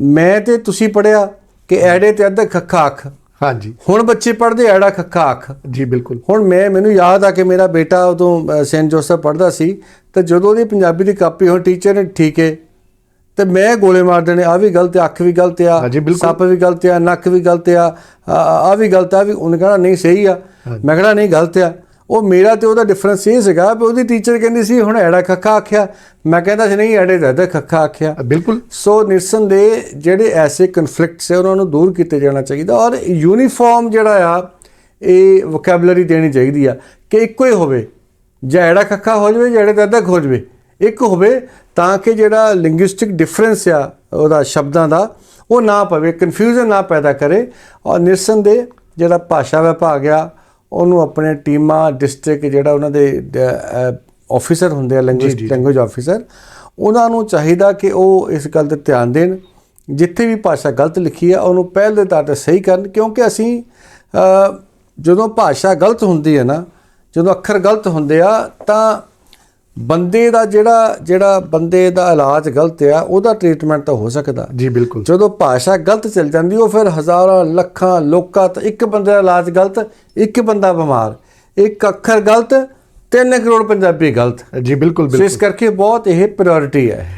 ਮੈਂ ਤੇ ਤੁਸੀਂ ਪੜਿਆ ਕਿ ਐੜੇ ਤੇ ਅੱਧ ਖੱਖਾ ਅੱਖ। ਹਾਂਜੀ। ਹੁਣ ਬੱਚੇ ਪੜਦੇ ਐੜਾ ਖੱਖਾ ਅੱਖ। ਜੀ ਬਿਲਕੁਲ। ਹੁਣ ਮੈਂ ਮੈਨੂੰ ਯਾਦ ਆ ਕਿ ਮੇਰਾ ਬੇਟਾ ਉਦੋਂ ਸੈਂਟ ਜੋਸਫ ਪੜਦਾ ਸੀ ਤੇ ਜਦੋਂ ਉਹਦੀ ਪੰਜਾਬੀ ਦੀ ਕਾਪੀ ਹੁਣ ਟੀਚਰ ਨੇ ਠੀਕ ਹੈ ਤੇ ਮੈਂ ਗੋਲੇ ਮਾਰ ਦੇਣੇ ਆ ਵੀ ਗਲਤ ਅੱਖ ਵੀ ਗਲਤ ਆ। ਸੱਪ ਵੀ ਗਲਤ ਆ ਨੱਕ ਵੀ ਗਲਤ ਆ ਆ ਵੀ ਗਲਤ ਆ ਵੀ ਉਹਨੇ ਕਹਣਾ ਨਹੀਂ ਸਹੀ ਆ। ਮੈਂ ਕਹਣਾ ਨਹੀਂ ਗਲਤ ਆ। ਉਹ ਮੇਰਾ ਤੇ ਉਹਦਾ ਡਿਫਰੈਂਸ ਇਹ ਸੀਗਾ ਵੀ ਉਹਦੀ ਟੀਚਰ ਕਹਿੰਦੀ ਸੀ ਹੁਣ ਐੜਾ ਖੱਖਾ ਆਖਿਆ। ਮੈਂ ਕਹਿੰਦਾ ਸੀ ਨਹੀਂ ਐੜੇ ਦਾ ਖੱਖਾ ਆਖਿਆ। ਬਿਲਕੁਲ। ਸੋ ਨਿਰਸਨ ਦੇ ਜਿਹੜੇ ਐਸੇ ਕਨਫਲਿਕਟਸ ਹੈ ਉਹਨਾਂ ਨੂੰ ਦੂਰ ਕੀਤੇ ਜਾਣਾ ਚਾਹੀਦਾ ਔਰ ਯੂਨੀਫਾਰਮ ਜਿਹੜਾ ਆ ਇਹ ਵੋਕੈਬਲਰੀ ਦੇਣੀ ਚਾਹੀਦੀ ਆ ਕਿ ਇੱਕੋ ਹੀ ਹੋਵੇ। ਜਿਹੜਾ ਖੱਖਾ ਹੋ ਜਾਵੇ ਜਿਹੜੇ ਦਾ ਅੱਧਕ ਹੋ ਜਾਵੇ। ਇੱਕ ਹੋਵੇ ਤਾਂ ਕਿ ਜਿਹੜਾ ਲਿੰਗੁਇਸਟਿਕ ਡਿਫਰੈਂਸ ਆ ਉਹਦਾ ਸ਼ਬਦਾਂ ਦਾ ਉਹ ਨਾ ਪਵੇ ਕਨਫਿਊਜ਼ਨ ਨਾ ਪੈਦਾ ਕਰੇ। ਔਰ ਨਿਰਸਨ ਦੇ ਜਿਹੜਾ ਭਾਸ਼ਾ ਵਿਭਾਗ ਆ ਉਹਨੂੰ ਆਪਣੇ ਟੀਮਾਂ ਡਿਸਟ੍ਰਿਕਟ ਜਿਹੜਾ ਉਹਨਾਂ ਦੇ ਆਫੀਸਰ ਹੁੰਦੇ ਆ ਲੈਂਗੁਏਜ ਲੈਂਗੁਏਜ ਆਫੀਸਰ ਉਹਨਾਂ ਨੂੰ ਚਾਹੀਦਾ ਕਿ ਉਹ ਇਸ ਗੱਲ ਤੇ ਧਿਆਨ ਦੇਣ। ਜਿੱਥੇ ਵੀ ਭਾਸ਼ਾ ਗਲਤ ਲਿਖੀ ਆ ਉਹਨੂੰ ਪਹਿਲ ਦੇ ਤੌਰ ਤੇ ਸਹੀ ਕਰਨ ਕਿਉਂਕਿ ਅਸੀਂ ਜਦੋਂ ਭਾਸ਼ਾ ਗਲਤ ਹੁੰਦੀ ਹੈ ਨਾ ਜਦੋਂ ਅੱਖਰ ਗਲਤ ਹੁੰਦੇ ਆ ਤਾਂ ਬੰਦੇ ਦਾ ਜਿਹੜਾ ਜਿਹੜਾ ਬੰਦੇ ਦਾ ਇਲਾਜ ਗਲਤ ਆ ਉਹਦਾ ਟ੍ਰੀਟਮੈਂਟ ਤਾਂ ਹੋ ਸਕਦਾ। ਜੀ ਬਿਲਕੁਲ। ਜਦੋਂ ਭਾਸ਼ਾ ਗਲਤ ਚੱਲ ਜਾਂਦੀ ਉਹ ਫਿਰ ਹਜ਼ਾਰਾਂ ਲੱਖਾਂ ਲੋਕਾਂ ਤੇ ਇੱਕ ਬੰਦੇ ਦਾ ਇਲਾਜ ਗਲਤ ਇੱਕ ਬੰਦਾ ਬਿਮਾਰ ਇੱਕ ਅੱਖਰ ਗਲਤ 3 ਕਰੋੜ ਪੰਜਾਬੀ ਗਲਤ। ਜੀ ਬਿਲਕੁਲ ਸੋ ਇਸ ਬਿਲਕੁਲ ਕਰਕੇ ਬਹੁਤ ਇਹ ਪ੍ਰਾਇੋਰਟੀ ਹੈ।